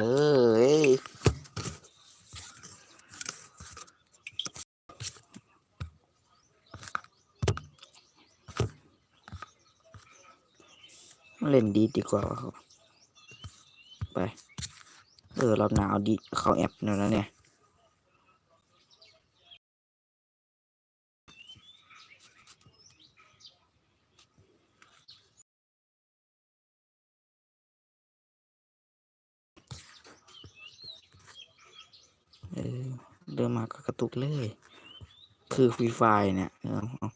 เอ้ยเล่นดีดีกว่าครับไป เออรอบหนาวดีเขาแอบหนี่ยนะเนี่ย เออเดิน กเลย คือฟรีไฟเนี่ยเออเอา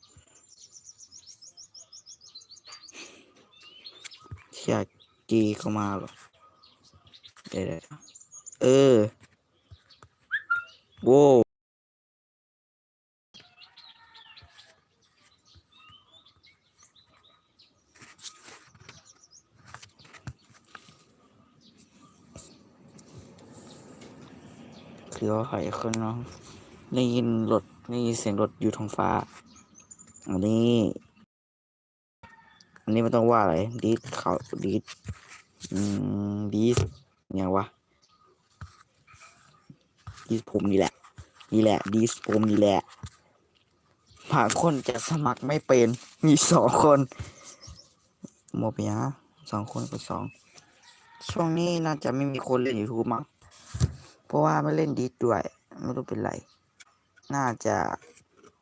อยากจีเข้ามาหรอเดี๋ยวเออโว้วคือว่าใครคนน้อง ได้ยินรถได้ยินเสียงรถอยู่ท้องฟ้า อันนี้ อันนี้มันต้องว่าอะไรดีดเขาดีดอืมดีสอย่างวะดีสผมนี่แหละ นี่แหละ ดีสผมนี่แหละบางคนจะสมัครไม่เป็น มีสองคนโมเปียสองคนกับสอง ช่วงนี้น่าจะไม่มีคนเล่นยูทูบมั้ง เพราะว่าไม่เล่นดีดด้วย ไม่รู้เป็นไร น่าจะ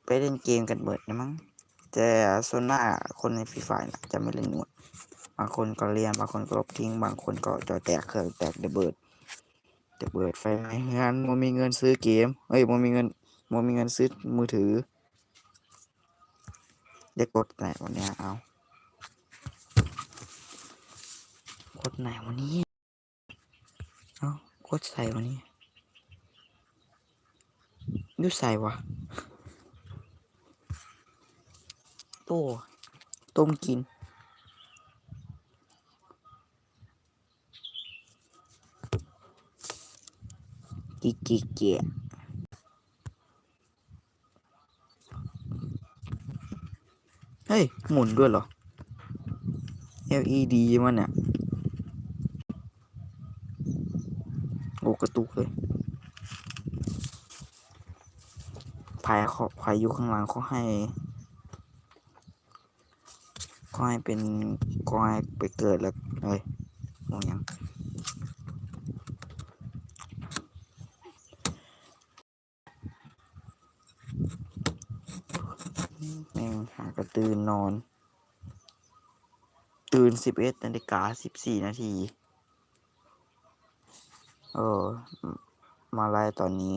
ไปเล่นเกมกันเบิดนะมั้งแต่ส่วนหน้าคนในฟรีไฟนะจะไม่เล่นหมด บางคนก็เรียนบางคนก็ลบทิ้ง บางคนก็จอแตกเครื่องแตกระเบิดระเบิดไฟไหมงานโมมีเงินซื้อเกมเอ้ยโมมีเงินโมมีเงินซื้อมือถือได้กดไหนวันเนี้ยเอากดไหนวันนี้เอากดใส่วันนี้ ดูใส่วะโต้ต้มกิน กิกิเกียเฮ้ย หมุนด้วยเหรอ LED มันเนี่ยโอ้กระตุกเลย ภายเขาภายอยู่ข้างหลังเขาให้ก็ให้เป็นก็ให้ไปเกิดแล้วเอ้ยมองยังแม่งหากระตื่นนอน ตื่นสิบเอ็ดนาฬิกาสิบสี่นาที เออ มาไล่ตอนนี้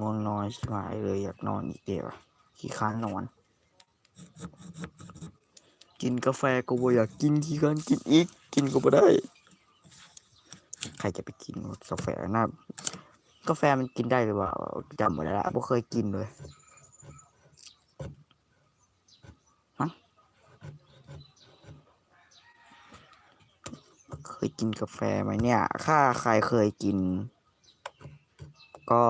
ง่วงนอนใช่ไหมเลยอยากนอนอีกเดียวขี้ค้านนอน กินกาแฟก็บ่อยากกินที่กันกินอีก กินก็บ่ได้ ใครจะไปกินกาแฟนะกาแฟมันกินได้หรือเปล่าจำไม่ได้ละบ่เคยกินเลยเคยกินกาแฟไหมเนี่ย ถ้าใครเคยกิน ก็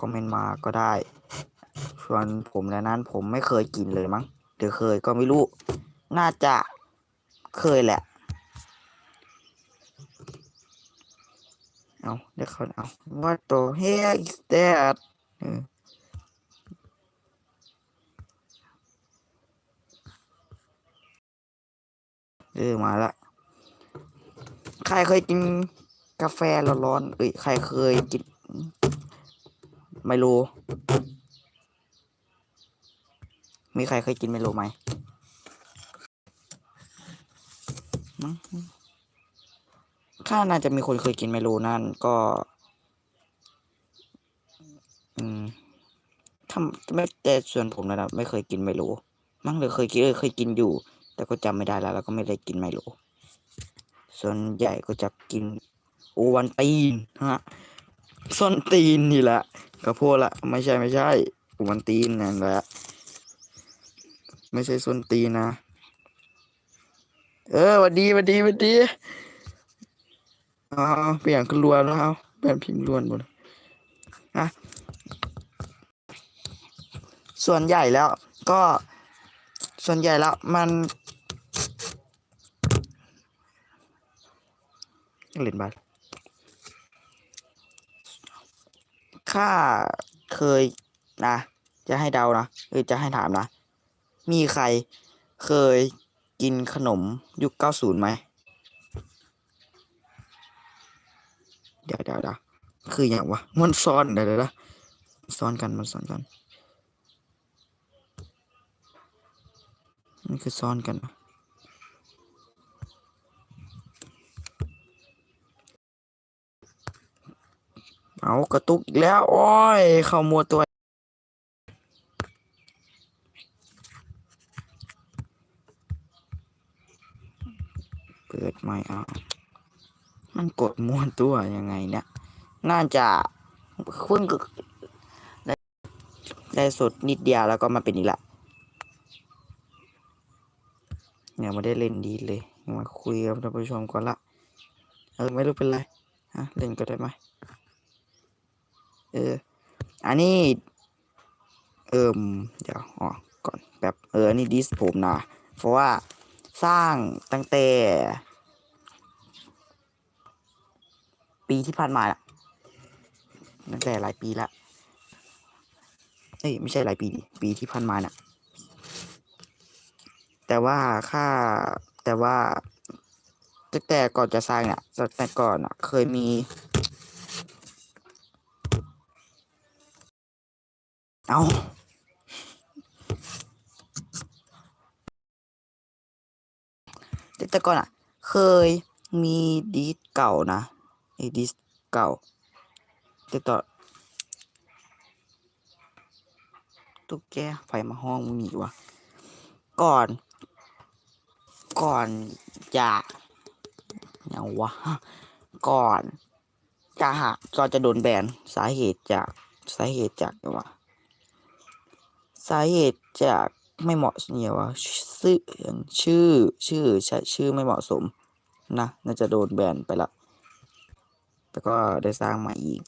คอมเมนต์มาก็ได้ ส่วนผมแล้วนั้นผมไม่เคยกินเลยมั้งหรือเคยก็ไม่รู้ น่าจะเคยแหละ เอาเดี๋ยวเขาเอา What the heck is that เออเออมาละ ใครเคยกินกาแฟร้อนๆเอ้ย ใครเคยกิน ไมโล มีใครเคยกินไมโลไหมมั้งข้าน่าจะมีคนเคยกินไมโลนั่นก็ อืมถ้าไม่แต่ส่วนผมนะครับไม่เคยกินไมโลมั้งหรือเคยกินเคยกินอยู่ แต่ก็จำไม่ได้แล้วแล้วก็ไม่ได้กินไมโล ส่วนใหญ่ก็จะกินโอวันตีนฮะส้นตีนนี่แหละ กระโพดละไม่ใช่ไม่ใช่โอวันตีนนั่นแหละไม่ใช่ส้นตีนนะเออหวันดีหวันดีหวันดีเอาเอเปลี่ยนขึ้นรวนแล้วเอาแปลนพิมพ์รวนหมดนะส่วนใหญ่แล้ว ก็ส่วนใหญ่แล้วมันเล่นบาส ข้าเคยนะ จะให้เดานะเออจะให้ถามนะ มีใครเคยกินขนมยุคเก้าศูนย์ไหม เดี๋ยวเดี๋ยวเดี๋ยวคืออย่างวะ มันซ้อนเดี๋ยวเดี๋ยวซ้อนกันมันซ้อนกัน มันคือซ้อนกันนะ เอากระตุกอีกแล้ว โอ้ย เข้ามัวตัว เปิดไม่เอามันกดม้วนตัวยังไงเนี่ย น่าจะคุ้นกได้ได้สดนิดเดียวแล้วก็มาเป็นอีกละเนี่ยไม่ได้เล่นดีเลย มาคุยกับท่านผู้ชมก่อนละ เออไม่รู้เป็นไร ฮะ เล่นก็ได้ไหม เออ อันนี้ เอิมเดี๋ยวอ๋อก่อนแบบเออนนี้ดิสผมนะ เพราะว่าสร้างตั้งแต่ ปีที่ผ่านมาละตั้งแต่หลายปีละเอ้ยไม่ใช่หลายปีดิปีที่ผ่านมาน่ะ แต่ว่าค่าแต่ว่าตั้งแต่ก่อนจะสร้างเนี่ยตั้งแต่ก่อนอะ เคยมี เอาแต่ก่อนอะเคยมีดีสเก่านะไอ้ดิสเก่าแต่ต่อตุ๊กแกไฟมาห้องมึงหนีวะก่อน ก่อนจะอย่างวะก่อนจะหาก่อนจะโดนแบนสาเหตุจากสาเหตุจากอะไรวะ สาเหตุจากไม่เหมาะเนี่ยวะชื่อชื่อชื่อใช่ชื่อไม่เหมาะสมนะน่าจะโดนแบนไปละแต่ก็ได้สร้างใหม่อีก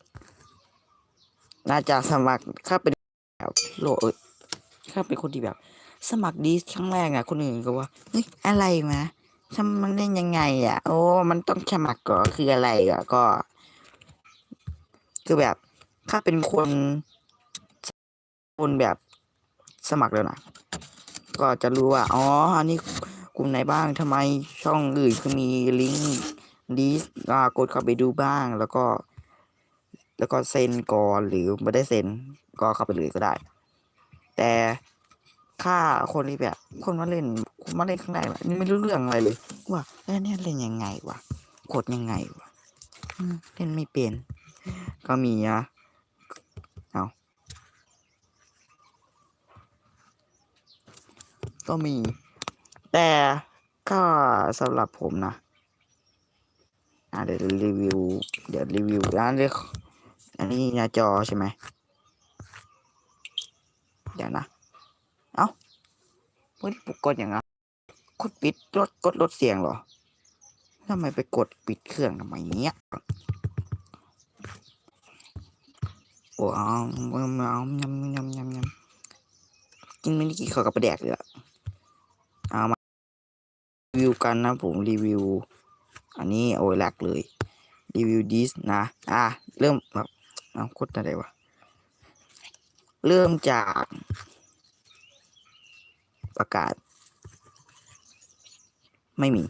น่าจะสมัครถ้าเป็นแบบโลเอยถ้าเป็นคนที่แบบ สมัครดีครั้งแรกอะคนอื่นก็ว่าเฮ้ยอะไรมาทำมันเล่นยังไงอะโอ้มันต้องสมัครก่อคืออะไรอะก็คือแบบถ้าเป็นคนคนแบบ สมัครแล้วนะ ก็จะรู้ว่า อ๋อ อันนี้กลุ่มไหนบ้างทำไมช่องอื่นคือมีลิงก์ดีสกดเข้าไปดูบ้าง แล้วก็ แล้วก็เซ็นก่อนหรือไม่ได้เซ็นก็เข้าไปเลยก็ได้ แต่ค่าคนที่แบบ คนมาเล่นคนมาเล่นข้างในแบบนี่ไม่รู้เรื่องอะไรเลย ว่าเอ้ยเนี่ยเล่นยังไงวะกดยังไงวะเล่นไม่เป็น ก็มีนะเอา ก็มี แต่ก็สำหรับผมนะอ่าเดี๋ยวรีวิว เดี๋ยวรีวิวร้านเรียกอันนี้หน้าจอใช่ไหมเดี๋ยวนะ เอ้าเฮ้ยปุกกดอย่างนั้นกดปิดลดกดลดเสียงเหรอทำไมไปกดปิดเครื่องทำไมเนี้ยโอ้เอาเอาเอายำยำยำยำกินไม่ได้กินข้าวกับปลาแดกเลยอะเอามารีวิว กันนะผมรีวิว อันนี้โอ้ยหลักเลยรีวิวดิสนะ อะ เริ่มแบบเอาโคตรอะไรวะ เริ่มจาก ประกาศ ไม่มี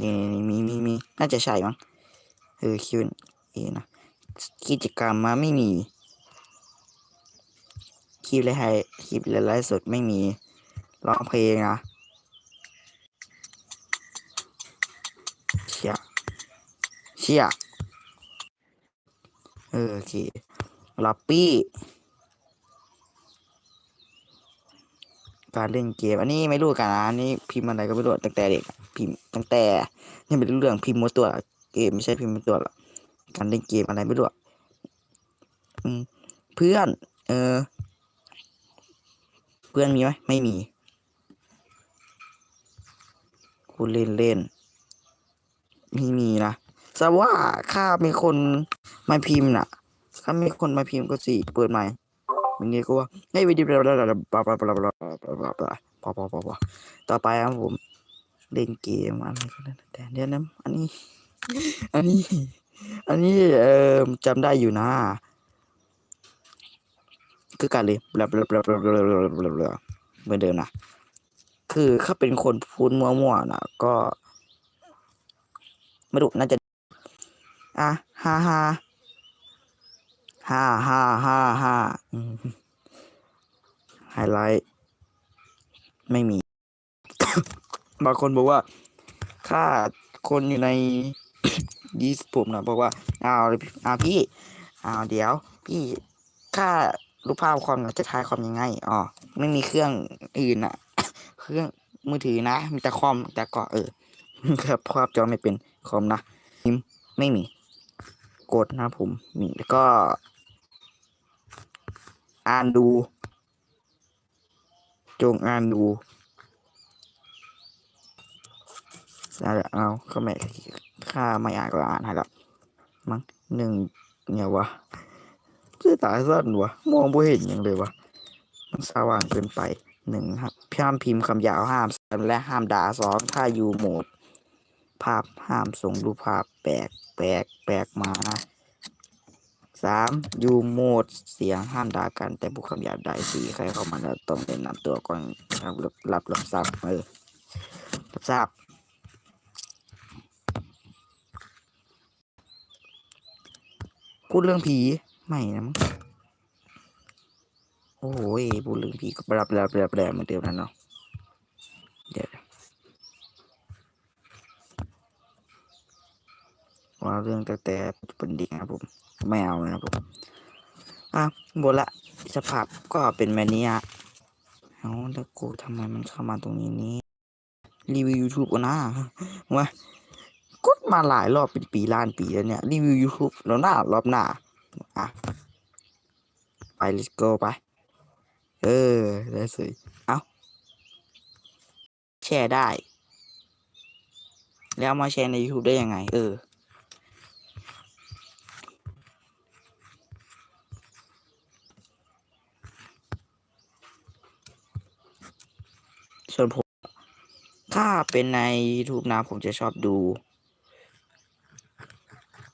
นี่มีมีมีน่าจะใช่มั้งเออคิวเอนะกิจกรรมมาไม่มีคลิปเลยให้คลิปเลยไลฟ์สดไม่มีร้องเพลงนะเชีย เชียเออโอเคลับปี้ การเล่นเกม อันนี้ไม่รู้กันนะอันนี้พิมพ์อะไรก็ไม่รู้ตั้งแต่เด็กพิมพ์ตั้งแต่ยังไม่รู้เรื่องพิมพ์มตัวเกมไม่ใช่พิมพ์มตัวหรอกการเล่นเกมอะไรไม่รู้เพื่อน เออ เพื่อนมีไหมไม่มีกูเล่นเล่นไม่มีนะ แต่ว่าข้ามีคนมาพิมพ์น่ะข้ามีคนมาพิมพ์ก็สิเปิดใหม่มันนี้ก็ว่าให้วิดีโอเราเราปะแะปะปะปะปะปะพอพอพอพอต่อไปครับผมเล่นเกมอะไรก็ได้แต่เดี๋ยวนะอันนี้ อันนี้ อันนี้เออจำได้อยู่นะคือการเลยบลาบลาบลาบลาบลาบลาเหมือนเดิมนะคือถ้าเป็นคนพูดมั่วๆนะก็ไม่รู้น่าจะ อะฮ่าฮ่าฮ่าฮ่าฮ่าฮ่าอืมไฮไลท์ไม่มี บางคนบอกว่าค่าคนอยู่ในยีสผมนะบอกว่าเอาเลยอ่าพี่อ้าวเดี๋ยว พี่ค่ารูปภาพคอมเนี่ยจะถ่ายคอมยังไงอ๋อไม่มีเครื่องอื่นอะเครื่องมือถือนะ มีแต่คอมแต่ก็เออครับภาพจอไม่เป็นคอมนะไม่มี กดนะผมมีแล้วก็ อ่านดู จงอ่านดูแหละเอาก็ไม่ค่าไม่อ่านก็อ่านให้แล้วมั้งหนึ่งเนี่ยวะคือตาสั้นวะมองบ่เห็นหยังเลยวะมันสว่างเกินไปหนึ่งครับพห้ามพิมพ์คำหยาบห้ามซ้ำและห้ามด่าสองถ้าอยู่โหมด ภาพห้ามส่งรูปภาพแปลกแปลกแปลกมานะสามอยู่โหมดเสียงห้ามด่ากัน แต่บุคคำหยาบใดสี่ใครเข้ามาแล้วต้องเป็นนำตัวก่อนรับรับรับทราบเออรับทราบพูดเรื่องผีไม่นะมั้งโอ้โหยพูดเรื่องผีก็แปลแปลแปลแปลเหมือนเดิมนั่นเนาะเดี๋ยว ว่าเรื่องแต่แต่ปัจจุบันดีนะครับผม ไม่เอานะครับผมอะบนละสภาพก็เป็นแบบนี้อะเอาแล้วกูทำไมมันเข้ามาตรงนี้นี้รีวิว YouTube ก็นะว่ากดมาหลายรอบเป็นปีล้านปีแล้วเนี่ย รีวิว YouTube แล้วหน้ารอบหน้าอะไป let's go ไป เออ ได้สิเอาแชร์ได้ แล้วมาแชร์ใน YouTube ได้ยังไง เออ ส่วนผม ถ้าเป็นใน YouTube นะผมจะชอบดู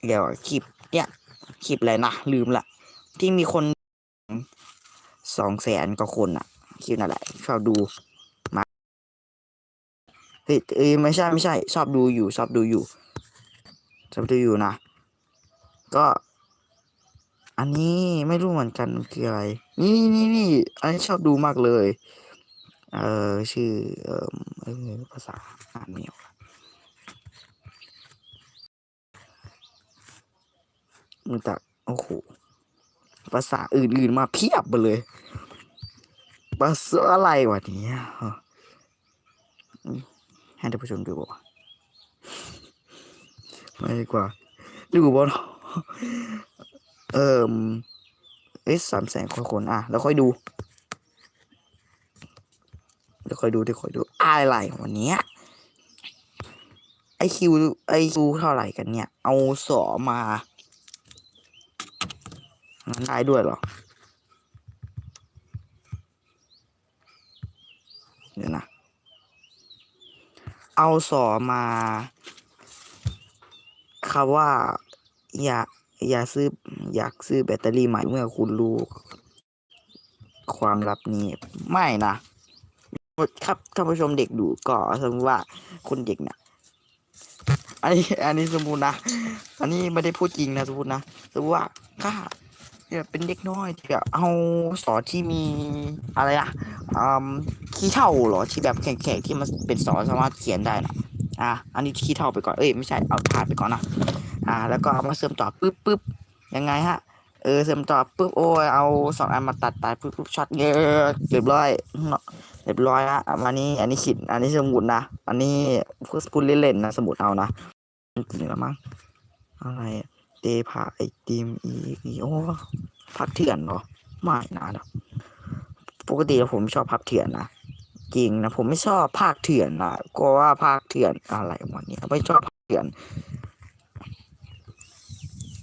เดี๋ยวคลิปเนี่ยคลิปอะไรนะ ลืมละ ที่มีคนสองแสนกว่าคนอะคลิปนั่นแหละ ชอบดูมาเฮ้ยเอ้ยไม่ใช่ไม่ใช่ ชอบดูอยู่ ชอบดูอยู่ ชอบดูอยู่นะ ก็ อันนี้ไม่รู้เหมือนกันคืออะไร นี่นี่นี่อันนี้ชอบดูมากเลย เออชื่อเออเออภาษาอ่านไม่ออกมึงแต่โอ้โหภาษาอื่นๆมาเพียบไปเลยภาษาอะไรวะเนี่ยฮะให้ท่านผู้ชมดูบ่ไม่ดีกว่า ดูบ่เนาะเอ่มเอ้สามแสนคนอะ แล้วค่อยดู ดี๋ยวคอยดูเดี๋ยวคอยดูอะไรวันนี้ไอคิวไอคิวเท่าไหร่กันเนี่ย เอาสอมาได้ด้วยเหรอ เดี๋ยวนะ เอาสอมาคำว่า อย่าอย่าซื้อ อยากซื้อแบตเตอรี่ใหม่เมื่อคุณรู้ ความลับนี้ ไม่นะ ครับท่านผู้ชมเด็กดูก็สมมติว่าคุณเด็กเนี่ยอันนี้อันนี้สมมตินะ อันนี้ไม่ได้พูดจริงนะสมมตินะสมมติว่าข้าเนี่ยเป็นเด็กน้อยที่แบบเอาสอที่มีอะไรอะอืมขี้เท่าเหรอที่แบบแข็งๆที่มันเป็นสอสามารถเขียนได้นะอะอันนี้ขี้เท่าไปก่อนเอ้ยไม่ใช่เอาผ่านไปก่อนนะอ่า แล้วก็เอามาเสริมต่อปึ๊บปึ๊บยังไงฮะเออเสริมต่อปุ๊บโอ้ยเอาสองอันมาตัดตัดปุ๊บปุ๊บช็อตเยอะเรียบร้อยเนาะ รียบร้อยละอันนี้ อันนี้ขิด อันนี้สมุดนะ อันนี้พูดเล่นๆนะสมุดเอานะจริงแล้วมั้ง อะไร เตพาไอติมอีอีโอพักเถื่อนเหรอ ไม่นะนะปกติผมชอบพักเถื่อนนะ จริงนะ ผมไม่ชอบภาคเถื่อนนะก็ว่าภาคเถื่อนอะไรวันนี้ไม่ชอบภาคเถื่อน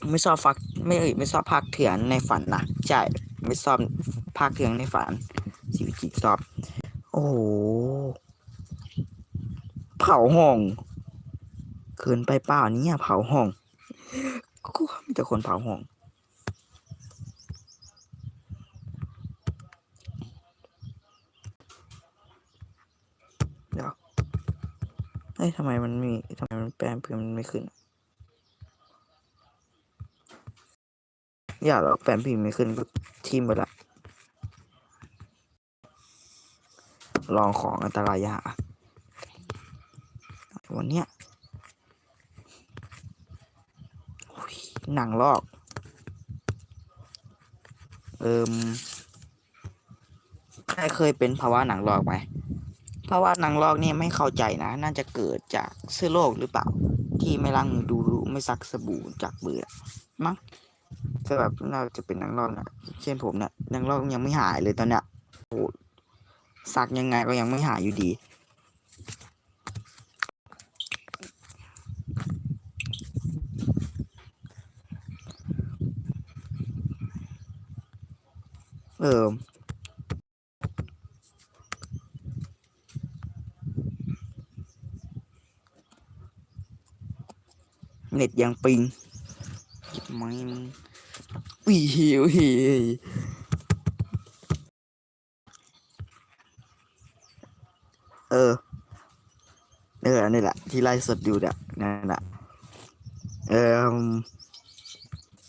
ไม่ชอบฟัก ไม่ไม่ชอบภาคเถื่อนในฝันนะ ใช่ ไม่ชอบภาคเถื่อนในฝันชีวิตจริงชอบ โอ้โห เผาห้องเคเกินไปเปล่านี่ยเผาห้องกูว่ามีแต่คนเผาห้อง เดี๋ยวเฮ้ยทำไมมันมีทำไมมันแปลงพิมพ์มันไม่ขึ้นอย่าหรอกแปลงพิมพ์ไม่ขึ้นก็ทิมไปละ ลองของอันตรายยาหาวันเนี้ยหนังลอก เอิมใครเคยเป็นภาวะหนังลอกไหมภาวะหนังลอกเนี่ยไม่เข้าใจนะ น่าจะเกิดจากเชื้อโรคหรือเปล่า ที่ไม่ล้างมือดูรู้ไม่ซักสบู่จากเบื่อมั้งก็แบบน่าจะเป็นหนังลอกนะเช่นผมเนี่ยหนังลอกยังไม่หายเลยตอนเนี้ย ซักยังไงก็ยังไม่หายอยู่ดี เออเน็ตยังปิงไม่งวิวหิเออ เออนี่แหละ ที่ไล่สดอยู่เนี่ยนั่นแหละเออ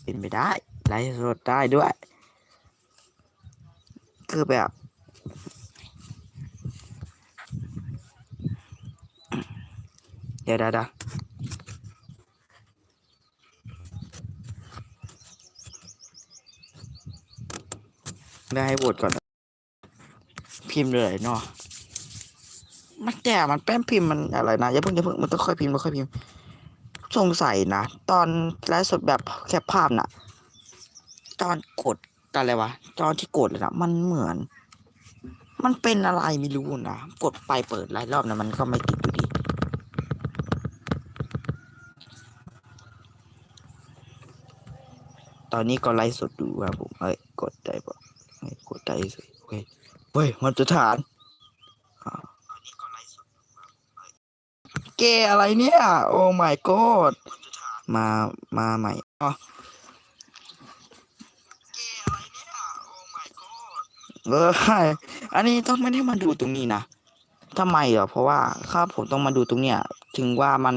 เป็นไปได้ไล่สดได้ด้วย คือแบบเดี๋ยวเดี๋ยวเดี๋ยวได้ให้โหวตก่อน พิมพ์เลยเนาะ มันแต่มันแป้นพิมพ์มันอะไรนะอย่าเพิ่งอย่าเพิ่งมันต้องค่อยพิมพ์ค่อยพิมพ์ สงสัยนะ ตอนไลฟ์สดแบบแคปภาพน่ะ ตอนกดอะไรวะตอนที่กดเลยนะมันเหมือน มันเป็นอะไรไม่รู้นะกดไปเปิดหลายรอบนะมันก็ไม่ติดอยู่ดีตอนนี้ก็ไลฟ์สดดูครับผมเอ้ยกดได้ปะเอ้กดได้สิโอเคเฮ้ยมันจะฐานอ่า เกอะไรเนี่ย โอ้ my god มา มาใหม่อ๋อเอออันนี้ต้องไม่ได้มาดูตรงนี้นะทำไมเหรอเพราะว่าข้าผมต้องมาดูตรงเนี้ย ถึงว่ามัน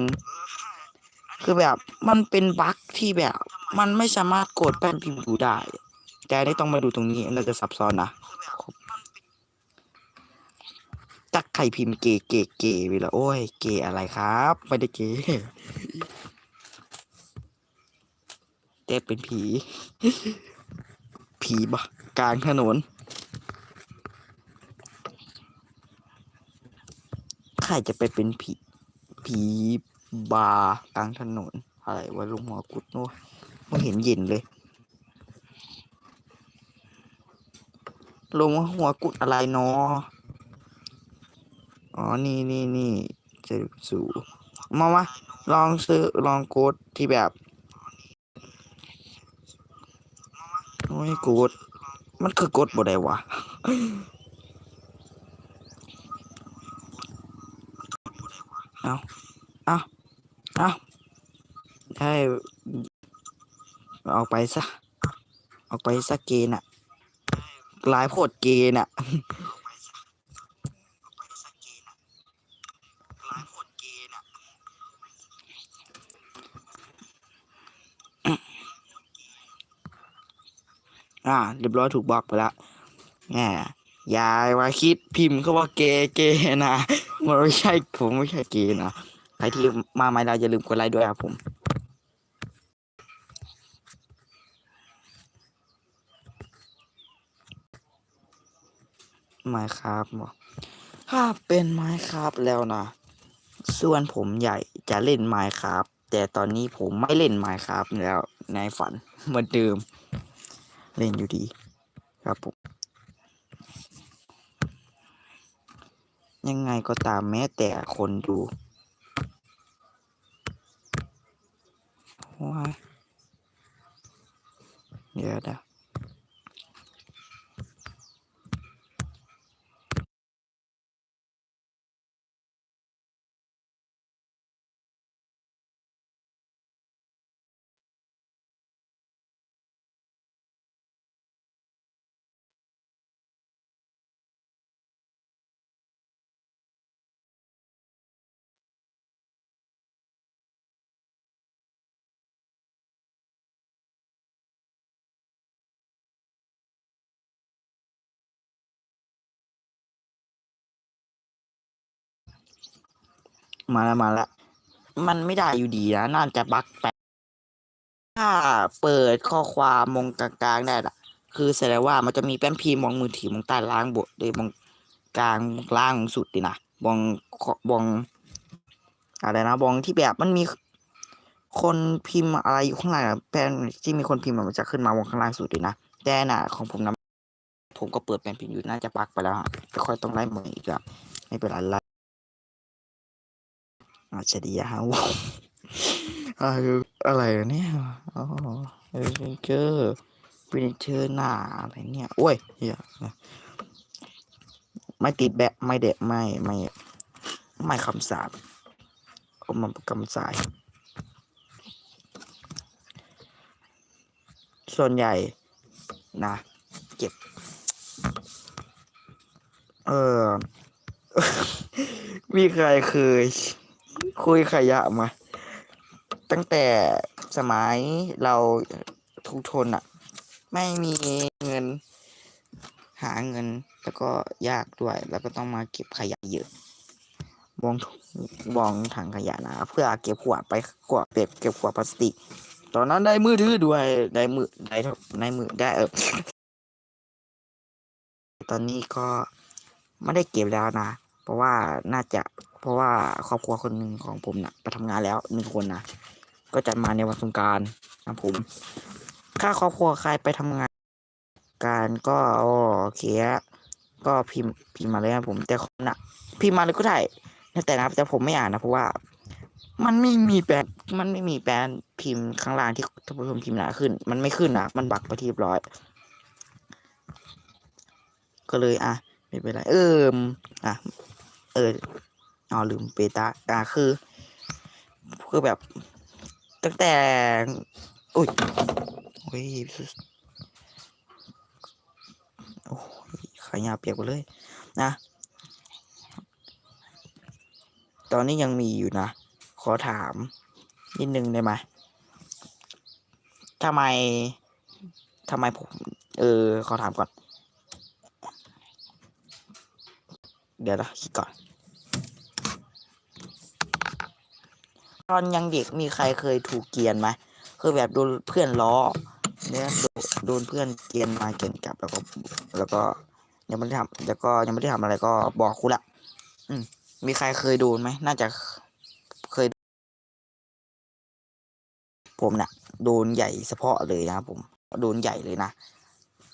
คือแบบมันเป็นบั๊กที่แบบ มันไม่สามารถกดแป้นพิมพ์ดูได้ แต่อันนี้ต้องมาดูตรงนี้เราจะซับซ้อนนะ ตักไข่พิมพ์เกเกเกไปละโอ้ย เกอะไรครับ ไม่ได้เกแต่เป็นผี ผีบะกลางถนน ใครจะไปเป็นผี ผีบาร์กลางถนน อะไรวะลุงหัวกุดโน้ไม่เห็นเย็นเลยลงหัวกุดอะไรเนาะ อ๋อ นี่นี่นี่เจะสู่มาว่าลองซื้อ ลองโกดที่แบบโอ้ยโกดมันคือกดบ่ได้วะเอาเอาเอาได้ออกไปซะ ออกไปซะเกณฑ์อะลายโพดเกณฑ์อะ อ่าเรียบร้อยถูกบล็อกไปแล้วแหมอยาว่าคิดพิมพ์เขาว่าเกย์เกย์นะมันไม่ใช่ผมไม่ใช่เกย์นะใครที่มาใหม่เราอย่าลืมกดไลค์ด้วยครับผมไม้ครับบอกถ้าเป็นไม้ครับแล้วนะส่วนผมใหญ่จะเล่นไม้ครับแต่ตอนนี้ผมไม่เล่นไม้ครับแล้วในฝันเหมือนเดิม เล่นอยู่ดีครับผม ยังไงก็ตามแม้แต่คนดูว้ายเดี๋ยวนะ มาแล้วมาแล้ว มันไม่ได้อยู่ดีนะน่าจะบั๊กแปถ้าเปิดข้อความมองกลางๆได้ละคือแสดงว่ามันจะมีแป้นพิมพ์มองมือถือมองใต้ล่างบทเลยมองกลางล่างสุดดินะมองขมองอะไรนะมองที่แบบมันมีคนพิมพ์อะไรอยู่ข้างล่างแป้นที่มีคนพิมพ์มันจะขึ้นมามองข้างล่างสุดดินะแต่น่ะ ของผมนะผมก็เปิดแป้นพิมพ์อยู่น่าจะบั๊กไปแล้วฮะค่อยต้องไล่ใหม่อีกอะไม่เป็นไร อาจจะดีอะฮะอะไรอะไรเนี่ยอ๋อเออเจอวินเชอร์หน้าอะไรเนี่ยโอ้ยเฮียไม่ติดแบะไม่เด็ดไม่ไม่ไม่คำสาบเอามาคำสาย ส่วนใหญ่นะเก็บ เออมีใครเคย คุยขยะมา ตั้งแต่สมัยเราทุกทนอะไม่มีเงิน หาเงินแล้วก็ยากด้วย แล้วก็ต้องมาเก็บขยะเยอะวองวองถังขยะนะเพื่อเก็บขวดไปขวดเก็บเก็บขวดพลาสติก ตอนนั้นได้มือถือด้วยได้มือได้ได้มือได้เออตอนนี้ก็ไม่ได้เก็บแล้วนะ เพราะว่าน่าจะ เพราะว่าครอบครัวคนหนึ่งของผมนะไปทำงานแล้วหนึ่งคนนะก็จะมาในวันสงการนะผมถ้าครอบครัวใครไปทำงาน การก็โอเคก็พิมพ์พิมพ์มาเลยนะผม แต่คนน่ะพิมพ์มาเลยก็ได้แต่นะแต่ผมไม่อ่านนะเพราะว่า มันไม่มีแปลนมันไม่มีแปลนพิมพ์ข้างล่างที่ท่านผู้ชมพิมพ์หนาขึ้น มันไม่ขึ้นอะมันบักไปที่เรียบร้อย ก็เลย อะไม่เป็นไร เอออะ เออ เอาลืมเปตาอะคือ คือแบบ ตั้งแต่ อุ้ยโอ้ยโอ้ยขายาวเปียกหมดเลย นะ ตอนนี้ยังมีอยู่นะ ขอถาม นิดนึงได้ไหมทำไมทำไมผม เออ ขอถามก่อน เดี๋ยวนะคิดก่อน ตอนยังเด็กมีใครเคยถูกเกลียนไหมคือแบบโดนเพื่อนล้อเนี่ยโดนเพื่อนเกลียนมาเกลียนกลับแล้วก็แล้วก็ยังไม่ได้ทำแล้วก็ยังไม่ได้ทำอะไรก็บอกครูละอืมมีใครเคยโดนไหมน่าจะเคย ผมนะ่ะ โดนใหญ่เฉพาะเลยนะผมโดนใหญ่เลยนะ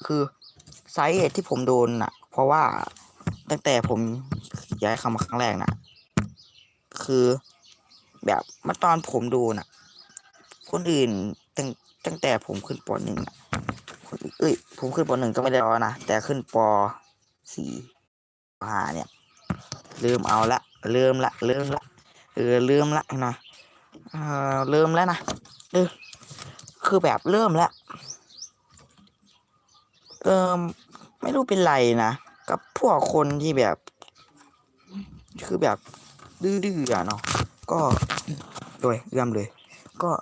คือสาเหตุที่ผมโดนน่ะ เพราะว่าตั้งแต่ผมย้ายเข้ามาครั้งแรกน่ะ คือ แบบเมื่อตอนผมโดนน่ะ คนอื่นตั้งตั้งแต่ผมขึ้นปหนึ่งน่ะเอ้ยผมขึ้นปหนึ่งก็ไม่ได้รอนะ แต่ขึ้นปสี่ปห้าเนี่ยเริ่มเอาละเริ่มละเริ่มละเออเริ่มละนะเออเริ่มแล้วนะเออคือแบบเริ่มแล้วเออไม่รู้เป็นไรนะกับพวกคนที่แบบ คือแบบดื้อๆอะเนาะก็ โดยเริ่มเลย ก็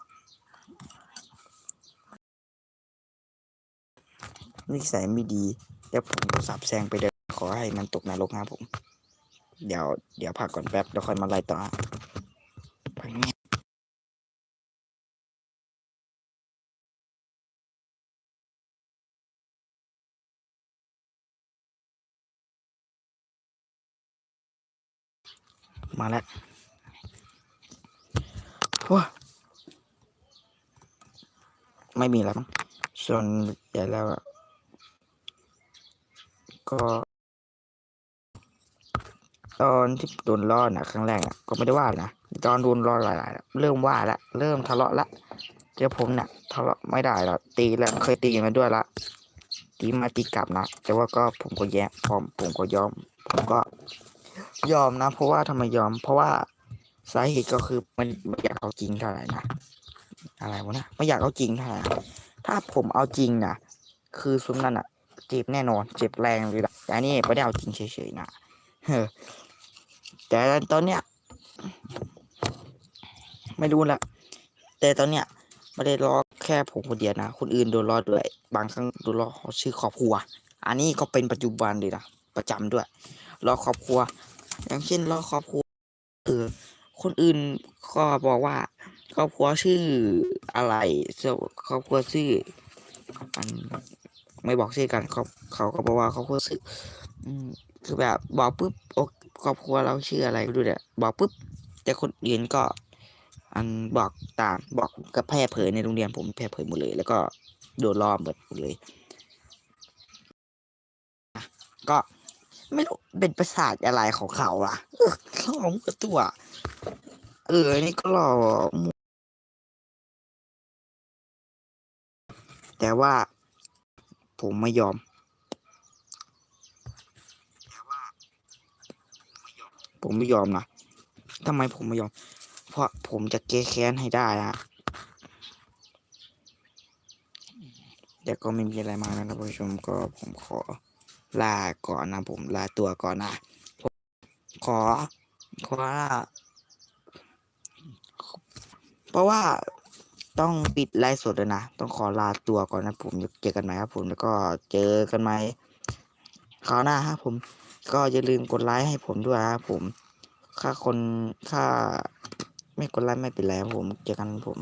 นิสัยไม่ดีแล้วผมสับแซงไปเลยขอให้มันตกนรกนะครับผม เดี๋ยว เดี๋ยวพักก่อนแป๊บ แล้วค่อยมาไล่ต่อฮะไปเนี่ยมาแล้ว ว้าไม่มีแล้วมั้งส่วนใหญ่แล้วก็ ตอนที่โดนล่อนะครั้งแรกอะก็ไม่ได้ว่านะตอนโดนล่อหลายๆเริ่มว่าละเริ่มทะเลาะละเจอผมเนี่ยทะเลาะไม่ได้หรอกตีแล้วเคยตีมาด้วยละตีมาตีกลับนะแต่ว่าก็ผมก็แย่พร้อมผมก็ยอม ผมก็ยอมนะ เพราะว่าทำไมยอม เพราะว่า สาเหตุก็คือมันไม่อยากเอาจริงเท่าไหร่นะอะไรวะนะไม่อยากเอาจริงเท่าไหร่ถ้าผมเอาจริงนะคือซุ้มนั่นอะเจ็บแน่นอน เจ็บแรงเลยละแต่อันนี้ไม่ได้เอาจริงเฉยๆนะเฮ้อแต่ตอนเนี้ยไม่รู้ละแต่ตอนเนี้ยไม่ได้รอแค่ผมคนเดียวนะคนอื่นโดนรอด้วย บางครั้งโดนรอชื่อครอบครัว อันนี้ก็เป็นปัจจุบันเลยนะประจำด้วยรอครอบครัว อย่างเช่นรอครอบครัวเออ คนอื่นก็บอกว่าครอบครัวชื่ออะไรครอบครัวชื่ออันไม่บอกชื่อกันเขาเขาก็บอกว่าครอบครัวชื่อคือแบบบอกปุ๊บโอครอบครัวเราชื่ออะไรไม่รู้เนี่ยบอกปุ๊บแต่คนอื่นก็ อันบอกตามบอกกับแพร่เผยในโรงเรียนผมแพร่เผยหมดเลย แล้วก็โดนล้อมหมดเลยก็ ไม่รู้เป็นประสาทอะไรของเขาอะเออหล่อมกับตัว เอออันนี่ก็หล่อแต่ว่า ผมไม่ยอม ผมไม่ยอมนะทำไมผมไม่ยอม เพราะผมจะแก้แค้นให้ได้ฮะแต่ก็ไม่มีอะไรมากนะท่านผู้ชมก็ผมขอ ลาก่อนนะผมลาตัวก่อนนะผมขอขอเพราะว่าต้องปิดไลฟ์สดแล้วนะ ต้องขอลาตัวก่อนนะผมเจอกันใหม่ครับผมแล้วก็เจอกันใหม่คราวหน้าครับผม ก็อย่าลืมกดไลค์ให้ผมด้วยครับผม ค่าคนค่าไม่กดไลค์ไม่เป็นไรครับผมเจอกันครับผม